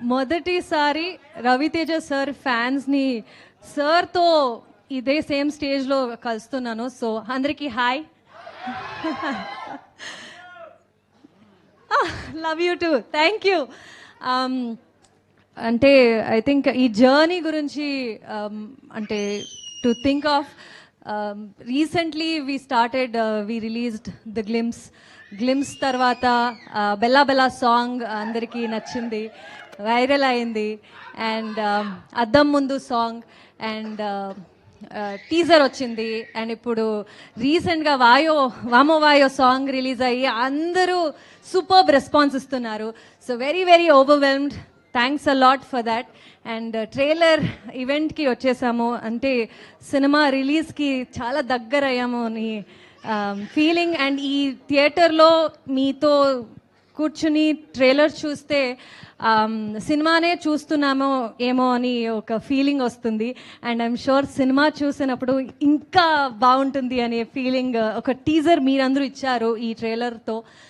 మొదటిసారి రవితేజ సార్ ఫ్యాన్స్ని సార్తో ఇదే సేమ్ స్టేజ్లో కలుస్తున్నాను. సో అందరికీ hi love you too thank you అంటే ఐ థింక్ ఈ జర్నీ గురించి um, అంటే to think of recently we started we released the glimpse glimpse తర్వాత బెల్లా బెల్లా సాంగ్ అందరికీ నచ్చింది వైరల్ అయింది. అండ్ um, అద్దం ముందు సాంగ్ అండ్ టీజర్ వచ్చింది. అండ్ ఇప్పుడు రీసెంట్గా వాయో వామో వాయో సాంగ్ రిలీజ్ అయ్యి అందరూ సూపర్బ్ రెస్పాన్స్ ఇస్తున్నారు. So very very overwhelmed thanks a lot for that and trailer ఈవెంట్కి వచ్చేసాము. అంటే సినిమా రిలీజ్కి చాలా దగ్గర అయ్యాము అని ఫీలింగ్ అండ్ ఈ థియేటర్లో మీతో కూర్చుని ట్రైలర్ చూస్తే um, సినిమానే చూస్తున్నామో ఏమో అని ఒక ఫీలింగ్ వస్తుంది. అండ్ ఐఎమ్ షూర్ సినిమా చూసినప్పుడు ఇంకా బాగుంటుంది అనే ఫీలింగ్ uh, ఒక టీజర్ మీరందరూ ఇచ్చారు ఈ ట్రైలర్తో